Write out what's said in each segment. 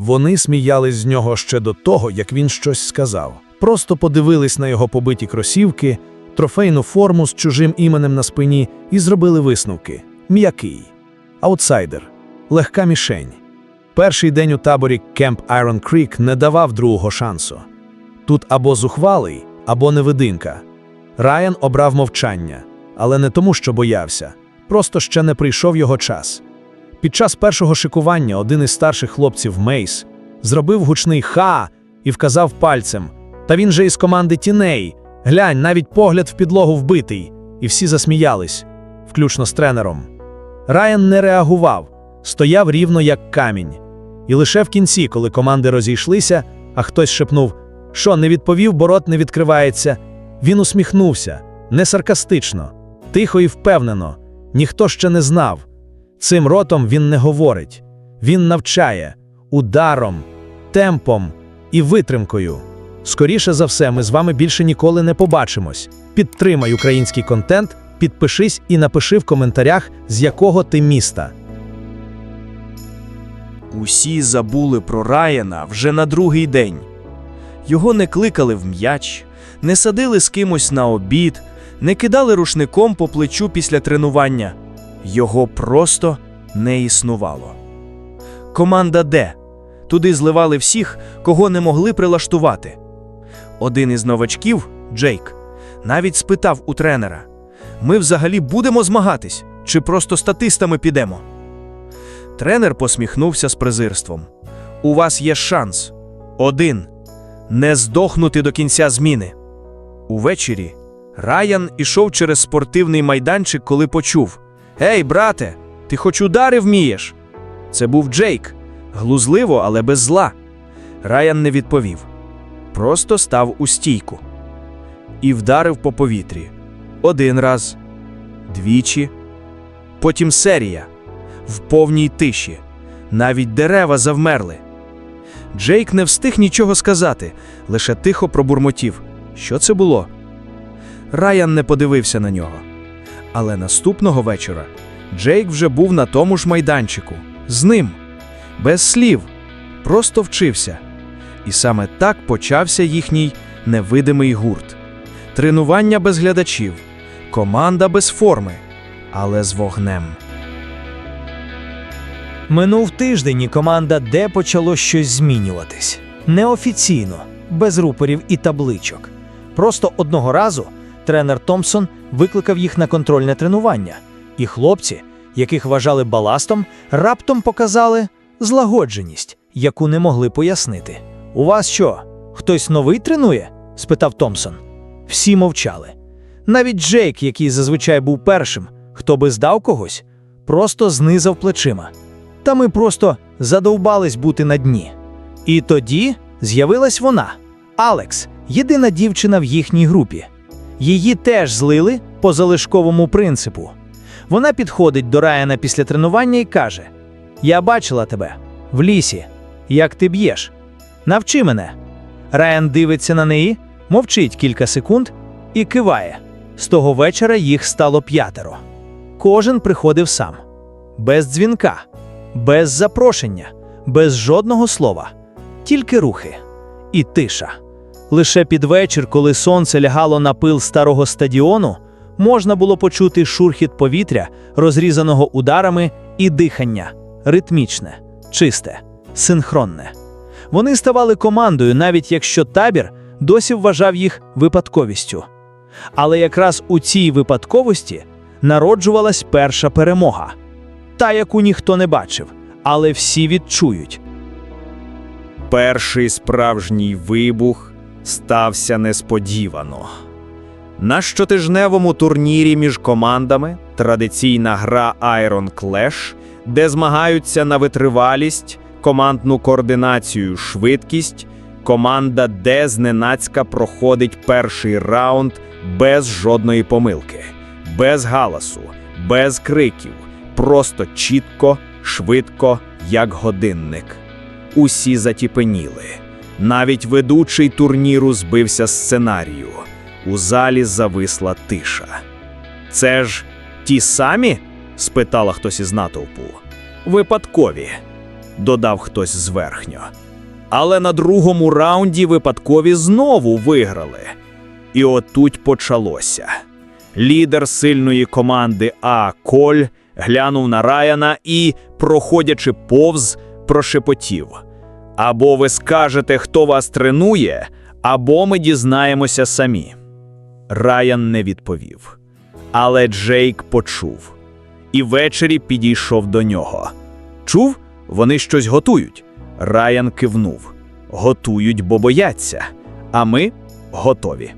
Вони сміялись з нього ще до того, як він щось сказав. Просто подивились на його побиті кросівки, трофейну форму з чужим іменем на спині і зробили висновки: м'який, аутсайдер, легка мішень. Перший день у таборі Кемп Айрон Крік не давав другого шансу. Тут або зухвалий, або невидимка. Райан обрав мовчання, але не тому, що боявся, просто ще не прийшов його час. Під час першого шикування один із старших хлопців Мейс зробив гучний ха і вказав пальцем. Та він же із команди тіней. Глянь, навіть погляд в підлогу вбитий, і всі засміялись, включно з тренером. Райан не реагував, стояв рівно як камінь. І лише в кінці, коли команди розійшлися, а хтось шепнув, що не відповів, бо рот не відкривається. Він усміхнувся, не саркастично, тихо і впевнено. Ніхто ще не знав. Цим ротом він не говорить. Він навчає ударом, темпом і витримкою. Скоріше за все, ми з вами більше ніколи не побачимось. Підтримай український контент, підпишись і напиши в коментарях, з якого ти міста. Усі забули про Райана вже на другий день. Його не кликали в м'яч, не садили з кимось на обід, не кидали рушником по плечу після тренування. Його просто не існувало. Команда Д. Туди зливали всіх, кого не могли прилаштувати. Один із новачків, Джейк, навіть спитав у тренера: Ми взагалі будемо змагатись чи просто статистами підемо? Тренер посміхнувся з презирством. У вас є шанс. Один. Не здохнути до кінця зміни. Увечері Райан ішов через спортивний майданчик, коли почув: Ей, брате, ти хоч удари вмієш? Це був Джейк. Глузливо, але без зла. Райан не відповів. Просто став у стійку і вдарив по повітрі. Один раз, двічі, потім серія в повній тиші. Навіть дерева завмерли. Джейк не встиг нічого сказати, лише тихо пробурмотів. Що це було? Райан не подивився на нього. Але наступного вечора Джейк вже був на тому ж майданчику, з ним, без слів, просто вчився. І саме так почався їхній невидимий гурт. Тренування без глядачів, команда без форми, але з вогнем. Минув тиждень, і команда Д почало щось змінюватись. Неофіційно, без рупорів і табличок. Просто одного разу тренер Томпсон викликав їх на контрольне тренування, і хлопці, яких вважали баластом, раптом показали злагодженість, яку не могли пояснити. У вас що, хтось новий тренує? спитав Томпсон. Всі мовчали. Навіть Джейк, який зазвичай був першим, хто би здав когось, просто знизав плечима. Та ми просто задовбались бути на дні. І тоді з'явилась вона, Алекс, єдина дівчина в їхній групі. Її теж злили по залишковому принципу. Вона підходить до Райана після тренування і каже: Я бачила тебе в лісі, як ти б'єш. Навчи мене. Райан дивиться на неї, мовчить кілька секунд і киває. З того вечора їх стало п'ятеро. Кожен приходив сам, без дзвінка, без запрошення, без жодного слова, тільки рухи і тиша. Лише під вечір, коли сонце лягало на пил старого стадіону, можна було почути шурхіт повітря, розрізаного ударами, і дихання ритмічне, чисте, синхронне. Вони ставали командою, навіть якщо табір досі вважав їх випадковістю. Але якраз у цій випадковості народжувалась перша перемога, та, яку ніхто не бачив, але всі відчують. Перший справжній вибух стався несподівано. На щотижневому турнірі між командами традиційна гра Iron Clash, де змагаються на витривалість, командну координацію, швидкість, команда Д зненацька проходить перший раунд без жодної помилки, без галасу, без криків, просто чітко, швидко, як годинник. Усі затіпеніли. Навіть ведучий турніру збився сценарію. У залі зависла тиша. Це ж ті самі? спитала хтось із натовпу. Випадкові. додав хтось зверхньо. Але на другому раунді випадкові знову виграли. І отут почалося. Лідер сильної команди А Коль глянув на Раяна і, проходячи повз, прошепотів: Або ви скажете, хто вас тренує, або ми дізнаємося самі. Раян не відповів. Але Джейк почув. І ввечері підійшов до нього. Чув, вони щось готують. Раян кивнув. Готують, бо бояться. А ми готові.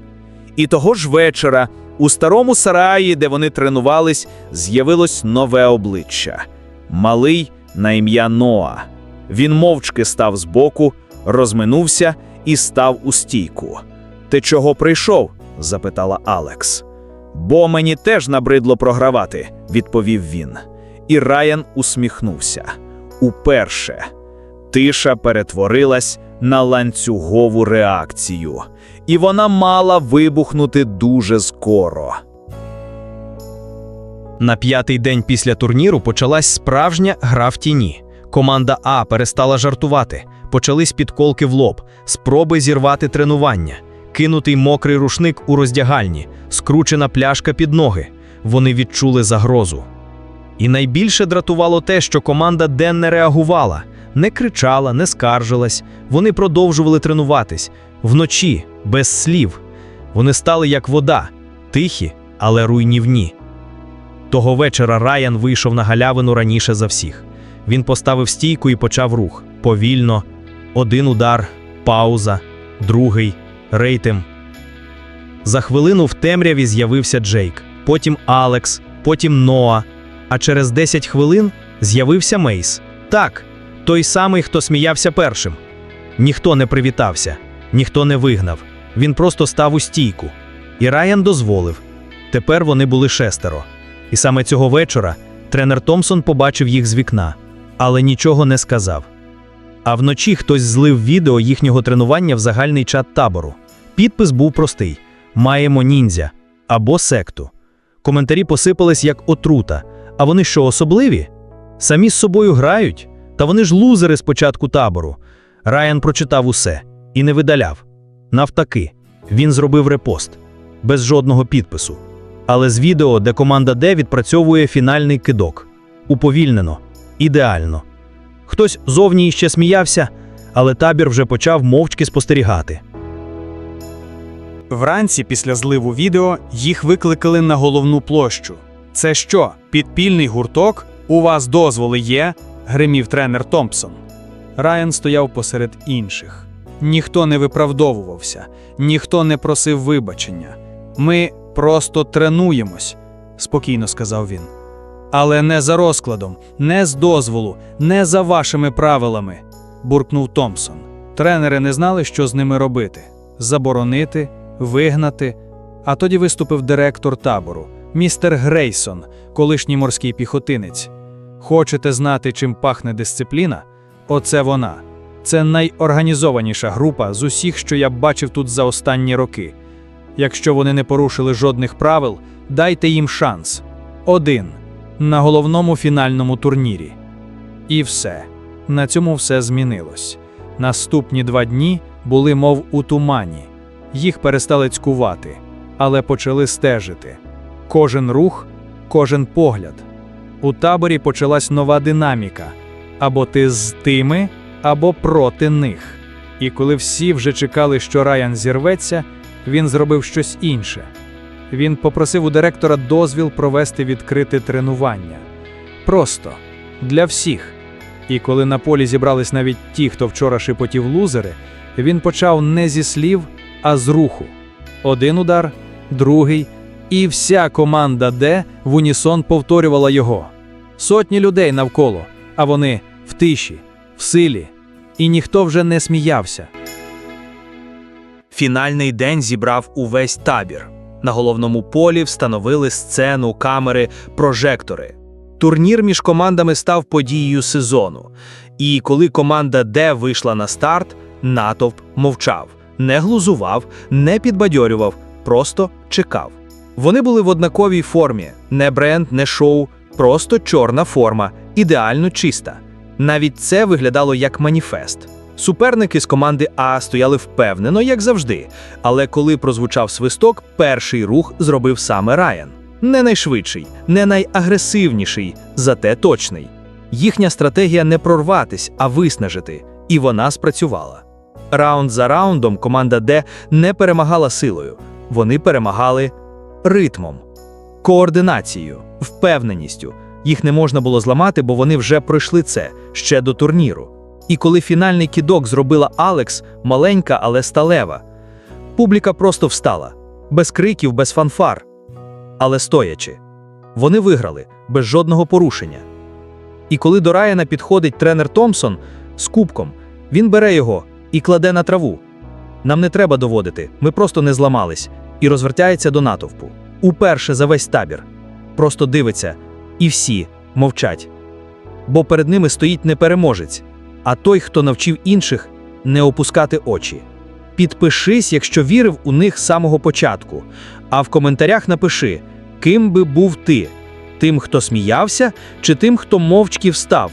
І того ж вечора у старому сараї, де вони тренувались, з'явилось нове обличчя малий на ім'я Ноа. Він мовчки став збоку, розминувся і став у стійку. Ти чого прийшов? запитала Алекс. Бо мені теж набридло програвати, відповів він. І Раян усміхнувся. Уперше тиша перетворилась на ланцюгову реакцію, і вона мала вибухнути дуже скоро. На п'ятий день після турніру почалась справжня гра в тіні. Команда А перестала жартувати, почались підколки в лоб, спроби зірвати тренування, кинутий мокрий рушник у роздягальні, скручена пляшка під ноги. Вони відчули загрозу. І найбільше дратувало те, що команда Ден не реагувала, не кричала, не скаржилась. Вони продовжували тренуватись вночі, без слів. Вони стали як вода, тихі, але руйнівні. Того вечора Райан вийшов на галявину раніше за всіх. Він поставив стійку і почав рух. Повільно. Один удар, пауза, другий, рейтем. За хвилину в темряві з'явився Джейк, потім Алекс, потім Ноа. А через 10 хвилин з'явився Мейс. Так, той самий, хто сміявся першим. Ніхто не привітався, ніхто не вигнав. Він просто став у стійку. І Райан дозволив. Тепер вони були шестеро. І саме цього вечора тренер Томпсон побачив їх з вікна, але нічого не сказав. А вночі хтось злив відео їхнього тренування в загальний чат табору. Підпис був простий: маємо ніндзя або секту. Коментарі посипались як отрута. А вони що, особливі? Самі з собою грають? Та вони ж лузери з початку табору. Райан прочитав усе і не видаляв. Навтаки, він зробив репост без жодного підпису. Але з відео, де команда Д відпрацьовує фінальний кидок. Уповільнено, ідеально. Хтось зовні іще сміявся, але табір вже почав мовчки спостерігати. Вранці після зливу відео їх викликали на головну площу. Це що, підпільний гурток? У вас дозволи є? гримів тренер Томпсон. Райан стояв посеред інших. Ніхто не виправдовувався, ніхто не просив вибачення. Ми просто тренуємось, спокійно сказав він. Але не за розкладом, не з дозволу, не за вашими правилами, буркнув Томпсон. Тренери не знали, що з ними робити заборонити, вигнати. А тоді виступив директор табору, містер Грейсон, колишній морський піхотинець. Хочете знати, чим пахне дисципліна? Оце вона. Це найорганізованіша група з усіх, що я бачив тут за останні роки. Якщо вони не порушили жодних правил, дайте їм шанс. Один на головному фінальному турнірі. І все. На цьому все змінилось. Наступні два дні були, мов у тумані. Їх перестали цькувати, але почали стежити. Кожен рух, кожен погляд. У таборі почалась нова динаміка: або ти з тими, або проти них. І коли всі вже чекали, що Райан зірветься, він зробив щось інше. Він попросив у директора дозвіл провести відкрите тренування. Просто для всіх. І коли на полі зібрались навіть ті, хто вчора шепотів лузери, він почав не зі слів, а з руху. Один удар, другий, і вся команда Д в унісон повторювала його. Сотні людей навколо, а вони в тиші, в силі, і ніхто вже не сміявся. Фінальний день зібрав увесь табір. На головному полі встановили сцену, камери, прожектори. Турнір між командами став подією сезону. І коли команда Д вийшла на старт, натовп мовчав, не глузував, не підбадьорював, просто чекав. Вони були в однаковій формі: не бренд, не шоу, просто чорна форма, ідеально чиста. Навіть це виглядало як маніфест. Суперники з команди А стояли впевнено, як завжди. Але коли прозвучав свисток, перший рух зробив саме Райан. Не найшвидший, не найагресивніший, зате точний. Їхня стратегія не прорватись, а виснажити, і вона спрацювала. Раунд за раундом команда Д не перемагала силою, вони перемагали ритмом, координацією, впевненістю. Їх не можна було зламати, бо вони вже пройшли це ще до турніру. І коли фінальний кидок зробила Алекс, маленька, але сталева, публіка просто встала, без криків, без фанфар, але стоячи. Вони виграли без жодного порушення. І коли до Райана підходить тренер Томпсон з кубком, він бере його і кладе на траву. Нам не треба доводити, ми просто не зламались, і розвертається до натовпу. Уперше за весь табір. Просто дивиться, і всі мовчать. Бо перед ними стоїть не переможець, а той, хто навчив інших не опускати очі. Підпишись, якщо вірив у них з самого початку, а в коментарях напиши, ким би був ти: тим, хто сміявся, чи тим, хто мовчки встав.